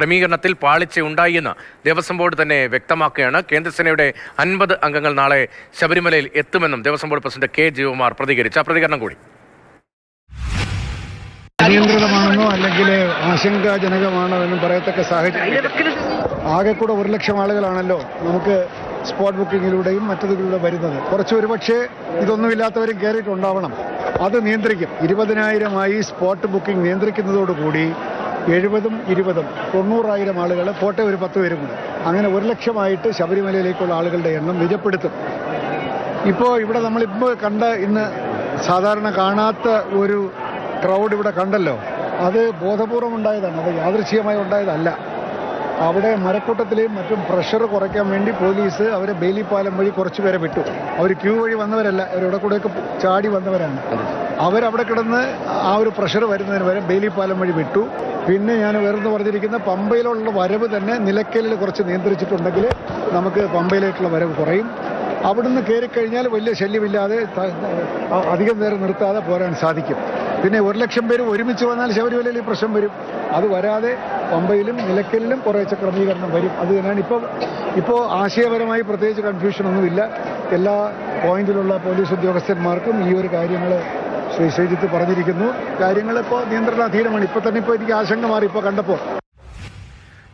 ക്രമീകരണത്തിൽ പാളിച്ച ഉണ്ടായിയെന്ന് ദേവസ്വം ബോർഡ് തന്നെ വ്യക്തമാക്കുകയാണ്. കേന്ദ്രസേനയുടെ അൻപത് അംഗങ്ങൾ നാളെ ശബരിമലയിൽ എത്തുമെന്നും Devaswom board president K Jeevakumar പ്രതികരിച്ച. പ്രതികരണം കൂടി. അനിയന്ത്രിതമാണെന്നോ അല്ലെങ്കിൽ ആശങ്കാജനകമാണോ എന്നും പറയത്തക്ക സാഹചര്യം ആകെ കൂടെ ഒരു ലക്ഷം ആളുകളാണല്ലോ നമുക്ക് സ്പോട്ട് ബുക്കിങ്ങിലൂടെയും മറ്റതിലൂടെ വരുന്നത്. കുറച്ച് ഒരുപക്ഷെ ഇതൊന്നുമില്ലാത്തവരും കയറിയിട്ടുണ്ടാവണം അത് നിയന്ത്രിക്കും. ഇരുപതിനായിരമായി സ്പോട്ട് ബുക്കിംഗ് നിയന്ത്രിക്കുന്നതോടുകൂടി എഴുപതും ഇരുപതും തൊണ്ണൂറായിരം ആളുകൾ പോട്ടെ ഒരു പത്ത് പേരും കൂടെ. അങ്ങനെ ഒരു ലക്ഷമായിട്ട് ശബരിമലയിലേക്കുള്ള ആളുകളുടെ എണ്ണം നിജപ്പെടുത്തും. ഇപ്പോൾ ഇവിടെ നമ്മളിപ്പോൾ കണ്ട ഇന്ന് സാധാരണ കാണാത്ത ഒരു ക്രൗഡ് ഇവിടെ കണ്ടല്ലോ. അത് ബോധപൂർവം ഉണ്ടായതാണ്. അത് യാദൃശ്ചികമായി ഉണ്ടായതല്ല. അവിടെ മരക്കൂട്ടത്തിലെയും മറ്റും പ്രഷർ കുറയ്ക്കാൻ വേണ്ടി പോലീസ് അവരെ ബേലിപ്പാലം വഴി കുറച്ചു പേരെ വിട്ടു. അവർ ക്യൂ വഴി വന്നവരല്ല അവർ ഇവിടെ കൂടെയൊക്കെ ചാടി വന്നവരാണ്. അവരവിടെ കിടന്ന് ആ ഒരു പ്രഷർ വരുന്നതിന് വരെ ബേലിപ്പാലം വഴി വിട്ടു. പിന്നെ ഞാൻ വേറെന്ന് പറഞ്ഞിരിക്കുന്ന പമ്പയിലുള്ള വരവ് തന്നെ നിലയ്ക്കലിൽ കുറച്ച് നിയന്ത്രിച്ചിട്ടുണ്ടെങ്കിൽ നമുക്ക് പമ്പയിലേക്കുള്ള വരവ് കുറയും. അവിടുന്ന് കയറിക്കഴിഞ്ഞാൽ വലിയ ശല്യമില്ലാതെ അധികം നേരം നിർത്താതെ പോരാൻ സാധിക്കും. പിന്നെ ഒരു ലക്ഷം പേര് ഒരുമിച്ച് വന്നാൽ ശബരിമലയിൽ ഈ പ്രശ്നം വരും. അത് വരാതെ പമ്പയിലും നിലയ്ക്കലിലും കുറേശ്ശെ ക്രമീകരണം വരും. അത് തന്നെയാണ് ഇപ്പോൾ ഇപ്പോൾ ആശയപരമായി പ്രത്യേകിച്ച് കൺഫ്യൂഷനൊന്നുമില്ല എല്ലാ പോയിന്റിലുള്ള പോലീസ് ഉദ്യോഗസ്ഥന്മാർക്കും ഈ ഒരു കാര്യങ്ങൾ ശ്രീ ശ്രീജിത്ത് പറഞ്ഞിരിക്കുന്നു. കാര്യങ്ങൾ ഇപ്പോൾ നിയന്ത്രണാധീനമാണ് ഇപ്പോൾ തന്നെ ഇപ്പോൾ എനിക്ക് ആശങ്ക മാറി ഇപ്പോൾ കണ്ടപ്പോൾ.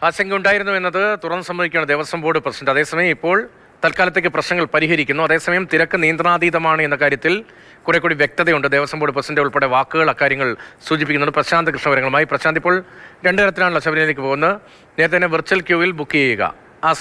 ആശങ്ക ഉണ്ടായിരുന്നു എന്നത് തുറന്നു സമ്മതിക്കുകയാണ് ദേവസ്വം ബോർഡ് പ്രസിഡന്റ്. അതേസമയം ഇപ്പോൾ തൽക്കാലത്തേക്ക് പ്രശ്നങ്ങൾ പരിഹരിക്കുന്നു. അതേസമയം തിരക്ക് നിയന്ത്രണാതീതമാണ് എന്ന കാര്യത്തിൽ കുറെ കൂടി വ്യക്തതയുണ്ട്. ദേവസ്വം ബോർഡ് പ്രസിഡന്റ് ഉൾപ്പെടെ വാക്കുകൾ അക്കാര്യങ്ങൾ സൂചിപ്പിക്കുന്നുണ്ട്. പ്രശാന്ത് കൃഷ്ണവരങ്ങളുമായി. പ്രശാന്ത് ഇപ്പോൾ രണ്ടു തരത്തിലാണല്ലോ ശബരിമലയിലേക്ക് പോകുന്നത്. നേരത്തെ തന്നെ വെർച്വൽ ക്യൂവിൽ ബുക്ക് ചെയ്യുക. ആ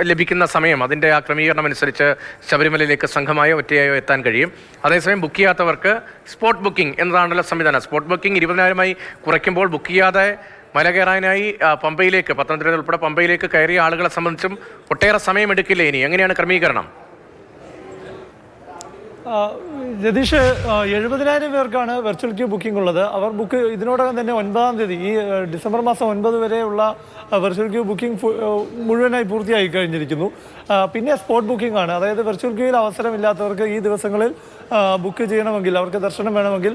ലഭിക്കുന്ന സമയം അതിന്റെ ആ ക്രമീകരണം അനുസരിച്ച് ശബരിമലയിലേക്ക് സംഘമായോ ഒറ്റയായോ എത്താൻ കഴിയും. അതേസമയം ബുക്ക് ചെയ്യാത്തവർക്ക് സ്പോട്ട് ബുക്കിംഗ് എന്നതാണല്ലോ സംവിധാനം. സ്പോട്ട് ബുക്കിംഗ് ഇരുപതിനായിരമായി കുറയ്ക്കുമ്പോൾ ബുക്ക് ചെയ്യാതെ മല കയറാനായി പമ്പയിലേക്ക് പത്തനംതിട്ട ഉൾപ്പെടെ പമ്പയിലേക്ക് കയറിയ ആളുകളെ സംബന്ധിച്ചും ഒട്ടേറെ സമയമെടുക്കില്ലേ ഇനി? എങ്ങനെയാണ് ക്രമീകരണം? രതീഷ് എഴുപതിനായിരം പേർക്കാണ് വെർച്വൽ ക്യൂ ബുക്കിംഗ് ഉള്ളത്. അവർ ബുക്ക് ഇതിനോടകം തന്നെ ഒൻപതാം തീയതി ഈ ഡിസംബർ മാസം ഒൻപത് വരെയുള്ള വെർച്വൽ ക്യൂ ബുക്കിംഗ് മുഴുവനായി പൂർത്തിയായി കഴിഞ്ഞിരിക്കുന്നു. പിന്നെ സ്പോട്ട് ബുക്കിംഗ് ആണ്. അതായത് വെർച്വൽ ക്യൂവിൽ അവസരമില്ലാത്തവർക്ക് ഈ ദിവസങ്ങളിൽ ബുക്ക് ചെയ്യണമെങ്കിൽ അവർക്ക് ദർശനം വേണമെങ്കിൽ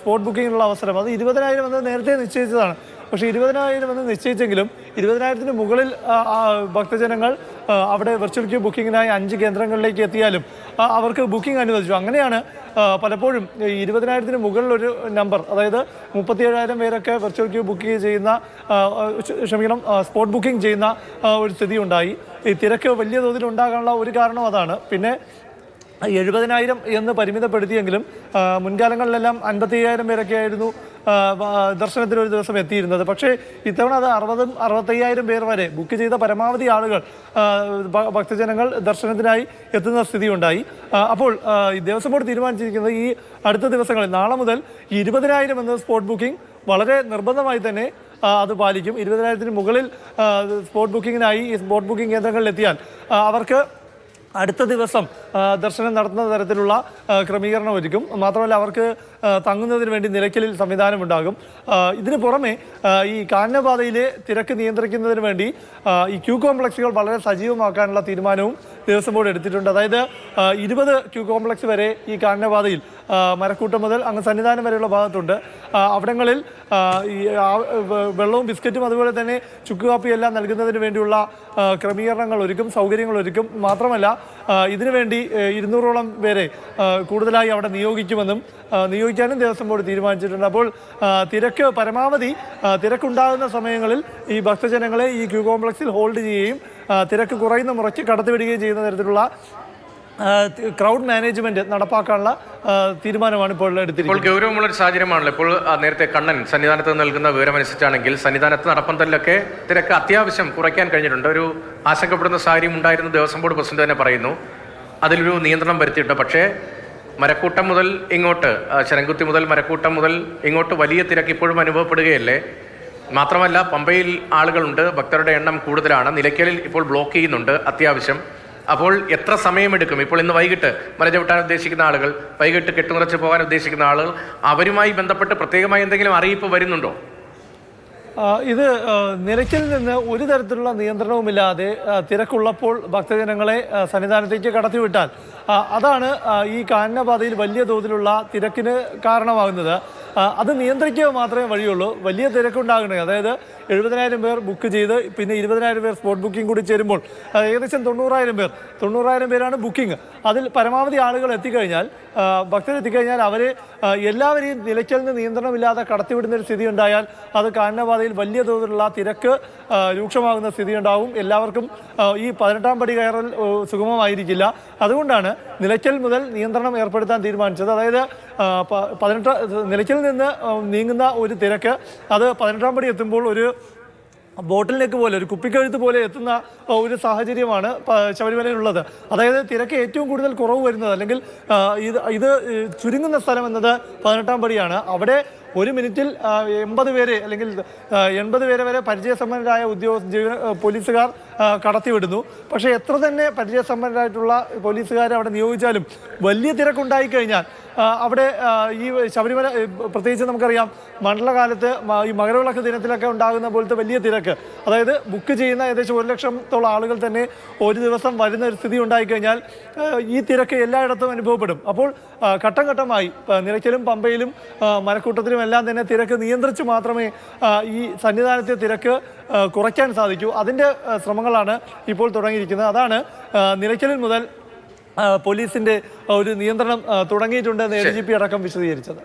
സ്പോട്ട് ബുക്കിങ്ങിനുള്ള അവസരം. അത് ഇരുപതിനായിരം എന്ന് നേരത്തെ നിശ്ചയിച്ചതാണ്. പക്ഷേ ഇരുപതിനായിരം എന്ന് നിശ്ചയിച്ചെങ്കിലും ഇരുപതിനായിരത്തിന് മുകളിൽ ഭക്തജനങ്ങൾ അവിടെ വെർച്വൽ ക്യൂ ബുക്കിങ്ങിനായി അഞ്ച് കേന്ദ്രങ്ങളിലേക്ക് എത്തിയാലും അവർക്ക് ബുക്കിംഗ് അനുവദിച്ചു. അങ്ങനെയാണ് പലപ്പോഴും ഇരുപതിനായിരത്തിന് മുകളിലൊരു നമ്പർ അതായത് മുപ്പത്തിയേഴായിരം പേരൊക്കെ വെർച്വൽ ക്യൂ ബുക്ക് ചെയ്യുന്ന ക്ഷമിക്കണം സ്പോട്ട് ബുക്കിംഗ് ചെയ്യുന്ന ഒരു സ്ഥിതി ഉണ്ടായി ഈ തിരക്ക് വലിയ തോതിൽ ഉണ്ടാകാനുള്ള ഒരു കാരണം അതാണ്. പിന്നെ എഴുപതിനായിരം എന്ന് പരിമിതപ്പെടുത്തിയെങ്കിലും മുൻകാലങ്ങളിലെല്ലാം അൻപത്തി അയ്യായിരം പേരൊക്കെ ആയിരുന്നു ദർശനത്തിന് ഒരു ദിവസം എത്തിയിരുന്നത്. പക്ഷേ ഇത്തവണ അത് അറുപതും അറുപത്തയ്യായിരം പേർ വരെ ബുക്ക് ചെയ്ത പരമാവധി ആളുകൾ ഭക്തജനങ്ങൾ ദർശനത്തിനായി എത്തുന്ന സ്ഥിതി ഉണ്ടായി അപ്പോൾ ദേവസ്വം ബോർഡ് തീരുമാനിച്ചിരിക്കുന്നത് ഈ അടുത്ത ദിവസങ്ങളിൽ നാളെ മുതൽ ഇരുപതിനായിരം എന്ന സ്പോട്ട് ബുക്കിംഗ് വളരെ നിർബന്ധമായി തന്നെ അത് പാലിക്കും. ഇരുപതിനായിരത്തിന് മുകളിൽ സ്പോട്ട് ബുക്കിങ്ങിനായി ഈ സ്പോട്ട് ബുക്കിംഗ് കേന്ദ്രങ്ങളിൽ എത്തിയാൽ അവർക്ക് അടുത്ത ദിവസം ദർശനം നടത്തുന്ന തരത്തിലുള്ള ക്രമീകരണം ഒരുക്കും. മാത്രമല്ല അവർക്ക് തങ്ങുന്നതിന് വേണ്ടി നിലയ്ക്കലിൽ സംവിധാനമുണ്ടാകും. ഇതിന് പുറമെ ഈ കാനനപാതയിലെ തിരക്ക് നിയന്ത്രിക്കുന്നതിന് വേണ്ടി ഈ ക്യൂ കോംപ്ലക്സുകൾ വളരെ സജീവമാക്കാനുള്ള തീരുമാനവും ദേവസ്വം ബോർഡ് എടുത്തിട്ടുണ്ട്. അതായത് ഇരുപത് ക്യൂ കോംപ്ലക്സ് വരെ ഈ കാനനപാതയിൽ മരക്കൂട്ടം മുതൽ അങ്ങ് സന്നിധാനം വരെയുള്ള ഭാഗത്തുണ്ട്. അവിടങ്ങളിൽ ഈ വെള്ളവും ബിസ്ക്കറ്റും അതുപോലെ തന്നെ ചുക്ക് കാപ്പി എല്ലാം നൽകുന്നതിന് വേണ്ടിയുള്ള ക്രമീകരണങ്ങൾ ഒരുക്കും സൗകര്യങ്ങൾ ഒരുക്കും. മാത്രമല്ല ഇതിനുവേണ്ടി ഇരുന്നൂറോളം പേരെ കൂടുതലായി അവിടെ നിയോഗിക്കുമെന്നും നിയോഗിക്കാനും ദേവസ്വം ബോർഡ് തീരുമാനിച്ചിട്ടുണ്ട്. അപ്പോൾ തിരക്ക് പരമാവധി തിരക്കുണ്ടാകുന്ന സമയങ്ങളിൽ ഈ ഭക്തജനങ്ങളെ ഈ ക്യൂ കോംപ്ലക്സിൽ ഹോൾഡ് ചെയ്യുകയും തിരക്ക് കുറയുന്ന മുറയ്ക്ക് കടത്തിവിടുകയും ചെയ്യുന്ന തരത്തിലുള്ള ക്രൗഡ് മാനേജ്മെന്റ് നടപ്പാക്കാനുള്ള തീരുമാനമാണ് ഇപ്പോൾ എടുത്തിരിക്കുന്നത്. ഇപ്പോൾ ഗൗരവമുള്ള ഒരു സാഹചര്യമാണല്ലോ. ഇപ്പോൾ നേരത്തെ കണ്ണൻ സന്നിധാനത്ത് നൽകുന്ന വിവരമനുസരിച്ചാണെങ്കിൽ സന്നിധാനത്ത് നടപ്പന്തലിലൊക്കെ തിരക്ക് അത്യാവശ്യം കുറയ്ക്കാൻ കഴിഞ്ഞിട്ടുണ്ട്. ഒരു ആശങ്കപ്പെടുന്ന സാഹചര്യം ഉണ്ടായിരുന്ന. ദേവസ്വം ബോർഡ് പ്രസിഡന്റ് തന്നെ പറയുന്നു. അതിലൊരു നിയന്ത്രണം വരുത്തിയിട്ടുണ്ട്. പക്ഷേ മരക്കൂട്ടം മുതൽ ഇങ്ങോട്ട് ശരംകുത്തി മുതൽ മരക്കൂട്ടം മുതൽ ഇങ്ങോട്ട് വലിയ തിരക്ക് ഇപ്പോഴും അനുഭവപ്പെടുകയല്ലേ? മാത്രമല്ല പമ്പയിൽ ആളുകളുണ്ട്. ഭക്തരുടെ എണ്ണം കൂടുതലാണ്. നിലയ്ക്കലിൽ ഇപ്പോൾ ബ്ലോക്ക് ചെയ്യുന്നുണ്ട്. അത്യാവശ്യം അപ്പോൾ എത്ര സമയമെടുക്കും? ഇപ്പോൾ ഇന്ന് വൈകിട്ട് മല ചവിട്ടാൻ ഉദ്ദേശിക്കുന്ന ആളുകൾ വൈകിട്ട് കെട്ടുനിറച്ച് പോകാൻ ഉദ്ദേശിക്കുന്ന ആളുകൾ അവരുമായി ബന്ധപ്പെട്ട് പ്രത്യേകമായി എന്തെങ്കിലും അറിയിപ്പ് വരുന്നുണ്ടോ? ഇത് നിരക്കിൽ നിന്ന് ഒരു തരത്തിലുള്ള നിയന്ത്രണവുമില്ലാതെ തിരക്കുള്ളപ്പോൾ ഭക്തജനങ്ങളെ സന്നിധാനത്തേക്ക് കടത്തിവിട്ടാൽ അതാണ് ഈ കാനനപാതയിൽ വലിയ തോതിലുള്ള തിരക്കിന് കാരണമാകുന്നത്. അത് നിയന്ത്രിക്കുക മാത്രമേ വഴിയുള്ളൂ. വലിയ തിരക്കുണ്ടാകണേ. അതായത് എഴുപതിനായിരം പേർ ബുക്ക് ചെയ്ത് പിന്നെ ഇരുപതിനായിരം പേർ സ്പോട്ട് ബുക്കിംഗ് കൂടി ചേരുമ്പോൾ ഏകദേശം തൊണ്ണൂറായിരം പേർ തൊണ്ണൂറായിരം പേരാണ് ബുക്കിംഗ് അതിൽ പരമാവധി ആളുകൾ എത്തിക്കഴിഞ്ഞാൽ ഭക്തരെത്തിക്കഴിഞ്ഞാൽ അവരെ എല്ലാവരെയും നിലയ്ക്കലിന് നിയന്ത്രണമില്ലാതെ കടത്തിവിടുന്ന ഒരു സ്ഥിതി ഉണ്ടായാൽ അത് കാനനപാതയിൽ വലിയ തോതിലുള്ള തിരക്ക് രൂക്ഷമാകുന്ന സ്ഥിതി ഉണ്ടാവും എല്ലാവർക്കും ഈ പതിനെട്ടാം പടി കയറൽ സുഗമമായിരിക്കില്ല. അതുകൊണ്ടാണ് നിലയ്ക്കൽ മുതൽ നിയന്ത്രണം ഏർപ്പെടുത്താൻ തീരുമാനിച്ചത്. അതായത് പതിനെട്ട് നിലയ്ക്കൽ നിന്ന് നീങ്ങുന്ന ഒരു തിരക്ക് അത് പതിനെട്ടാം പടി എത്തുമ്പോൾ ഒരു ബോട്ടിലേക്ക് പോലെ ഒരു കുപ്പിക്കഴുത്ത് പോലെ എത്തുന്ന ഒരു സാഹചര്യമാണ് ശബരിമലയിലുള്ളത്. അതായത് തിരക്ക് ഏറ്റവും കൂടുതൽ കുറവ് വരുന്നത് അല്ലെങ്കിൽ ഇത് ഇത് ചുരുങ്ങുന്ന സ്ഥലം എന്നത് പതിനെട്ടാം പടിയാണ്. അവിടെ ഒരു മിനിറ്റിൽ എൺപത് പേരെ അല്ലെങ്കിൽ എൺപത് പേരെ വരെ പരിചയസമ്പന്നരായ ഉദ്യോഗസ്ഥ ജീവന- പോലീസുകാർ കടത്തിവിടുന്നു. പക്ഷേ എത്ര തന്നെ പരിചയസമ്പന്നരായിട്ടുള്ള പോലീസുകാരെ അവിടെ നിയോഗിച്ചാലും വലിയ തിരക്കുണ്ടായി കഴിഞ്ഞാൽ ആ, അവിടെ ഈ ശബരിമല പ്രത്യേകിച്ച് നമുക്കറിയാം മണ്ഡലകാലത്ത് ഈ മകരവിളക്ക് ദിനത്തിലൊക്കെ ഉണ്ടാകുന്ന പോലത്തെ വലിയ തിരക്ക്. അതായത് ബുക്ക് ചെയ്യുന്ന ഏകദേശം ഒരു ലക്ഷത്തോളം ആളുകൾ തന്നെ ഒരു ദിവസം വരുന്ന ഒരു സ്ഥിതി ഉണ്ടായിക്കഴിഞ്ഞാൽ ഈ തിരക്ക് എല്ലായിടത്തും അനുഭവപ്പെടും. അപ്പോൾ ഘട്ടം ഘട്ടമായി നിലയ്ക്കലും പമ്പയിലും മരക്കൂട്ടത്തിലും എല്ലാം തന്നെ തിരക്ക് നിയന്ത്രിച്ച് മാത്രമേ ഈ സന്നിധാനത്തെ തിരക്ക് കുറയ്ക്കാൻ സാധിക്കൂ. അതിന്റെ ശ്രമങ്ങളാണ് ഇപ്പോൾ തുടങ്ങിയിരിക്കുന്നത്. അതാണ് നിലയ്ക്കലിൽ മുതൽ പോലീസിന്റെ ഒരു നിയന്ത്രണം തുടങ്ങിയിട്ടുണ്ട് എന്ന് എ ഡി ജി പി അടക്കം വിശദീകരിച്ചത്.